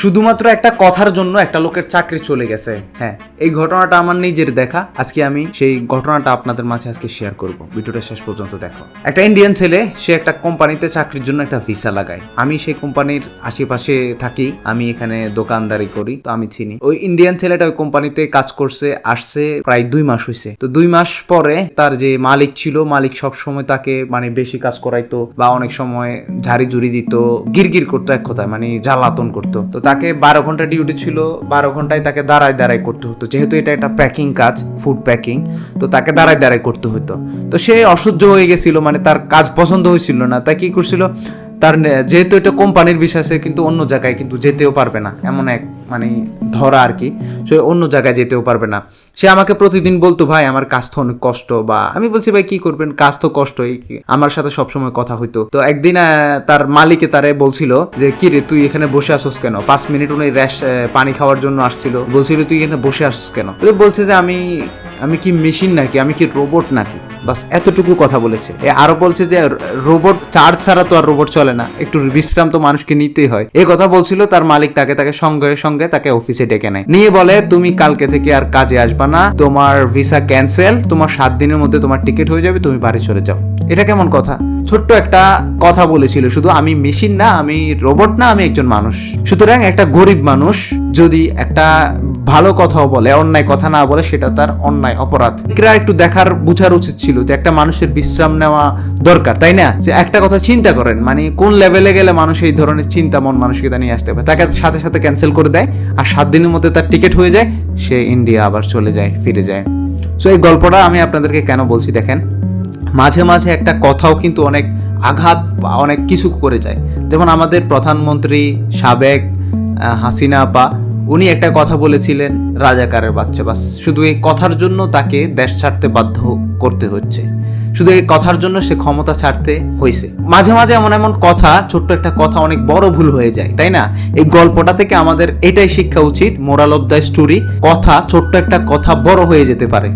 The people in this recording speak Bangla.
শুধুমাত্র একটা কথার জন্য একটা লোকের চাকরি চলে গেছে। হ্যাঁ এই ঘটনাটা আমার নিজের দেখা। আজকে আমি সেই ঘটনাটা আপনাদের মাঝে আজকে শেয়ার করব। ভিডিওটা শেষ পর্যন্ত দেখো। একটা ইন্ডিয়ান ছেলে, সে একটা কোম্পানিতে চাকরির জন্য একটা ভিসা লাগায়। আমি সেই কোম্পানির আশেপাশে থাকি, আমি এখানে দোকানদারি করি, তো আমি চিনি। ওই ইন্ডিয়ান ছেলেটা ওই কোম্পানিতে কাজ করছে, আসছে প্রায় দুই মাস হয়েছে তো দুই মাস পরে তার যে মালিক ছিল, মালিক সব সময় তাকে মানে বেশি কাজ করাইতো বা অনেক সময় ঝাড়ি ঝুড়ি দিত, গিরগির করতো এক কথায় মানে জ্বালাতন করতো। তো তাকে বারো ঘণ্টা ডিউটি ছিল, বারো ঘন্টায় তাকে দাঁড়ায় দাঁড়ায় করতে হতো। যেহেতু এটা একটা প্যাকিং কাজ ফুড প্যাকিং তো তাকে দাঁড়ায় দাঁড়ায় করতে হতো। তো সে অসহ্য হয়ে গেছিল মানে তার কাজ পছন্দ হয়েছিল না। তাই কি করছিল? তার যেহেতু এটা কোম্পানির বিশ্বাসে কিন্তু অন্য জায়গায় কিন্তু যেতেও পারবে না, এমন এক মানে ধরা আর কি। সে অন্য জায়গায় যেতেও পারবে না। সে আমাকে প্রতিদিন বলতো, ভাই, আমার কাজ তো অনেক কষ্ট। বা আমি বলছি, ভাই, কি করবেন? কাজ তো কষ্টই। আমার সাথে সবসময় কথা হইতো। তো একদিন তার মালিকে তারে বলছিল যে, কি রে, তুই এখানে বসে আসোস কেন? পাঁচ মিনিট উনি র্যাশ পানি খাওয়ার জন্য আসছিল। বলছিল, তুই এখানে বসে আসছিস কেন? বলছে যে, আমি আমি কি মেশিন নাকি? আমি কি রোবট নাকি? বাস এতটুকু কথা বলেছে। এ আরও বলছে যে রোবট চার্জ ছাড়া তো আর রোবট চলে না। একটু বিশ্রাম তো মানুষকে নিতেই হয়। এই কথা বলছিল, তার মালিক তাকে তাকে সঙ্গে সঙ্গে তাকে অফিসে ডেকে নেয়। নিয়ে বলে, তুমি কালকে থেকে আর কাজে আসবা না। তোমার ভিসা ক্যান্সেল তোমার সাত দিনের মধ্যে তোমার টিকিট হয়ে যাবে, তুমি বাড়ি চলে যাও। এটা কেমন কথা? ছোট্ট একটা কথা বলেছিল, শুধু আমি মেশিন না, আমি রোবট না, আমি একজন মানুষ। সুতরাং একটা গরিব মানুষ যদি একটা ভালো কথাও বলে, অন্যায় কথা না বলে সেটা তার অন্যায় অপরাধ। এরা একটু দেখার, বুঝার উচিত ছিল যে একটা মানুষের বিশ্রাম নেওয়া দরকার, তাই না? যে একটা কথা চিন্তা করেন মানে কোন লেভেলে গেলে মানুষ এই ধরনের চিন্তা, মন মানসিকতা নিয়ে আসতে পারে? তাকে সাথে সাথে ক্যান্সেল করে দেয় আর সাত দিনের মধ্যে তার টিকিট হয়ে যায়, সে ইন্ডিয়া আবার চলে যায়, ফিরে যায়। সো এই গল্পটা আমি আপনাদেরকে কেন বলছি দেখেন? মাঝে মাঝে একটা কথাও কিন্তু অনেক আঘাত বা অনেক কিছু করে যায়। যেমন আমাদের প্রধানমন্ত্রী সাবেক হাসিনা আপা উনি একটা কথা বলেছিলেন, রাজাকারের বাচ্চা বাস। শুধু এই কথার জন্য তাকে দেশ ছাড়তে বাধ্য করতে হচ্ছে। শুধু এই কথার জন্য সে ক্ষমতা ছাড়তে হয়েছে মাঝে মাঝে এমন এমন কথা, ছোট্ট একটা কথা অনেক বড় ভুল হয়ে যায়, তাই না? এই গল্পটা থেকে আমাদের এটাই শিক্ষা উচিত, মোরাল অব দ্য স্টোরি, কথা, ছোট্ট একটা কথা বড় হয়ে যেতে পারে।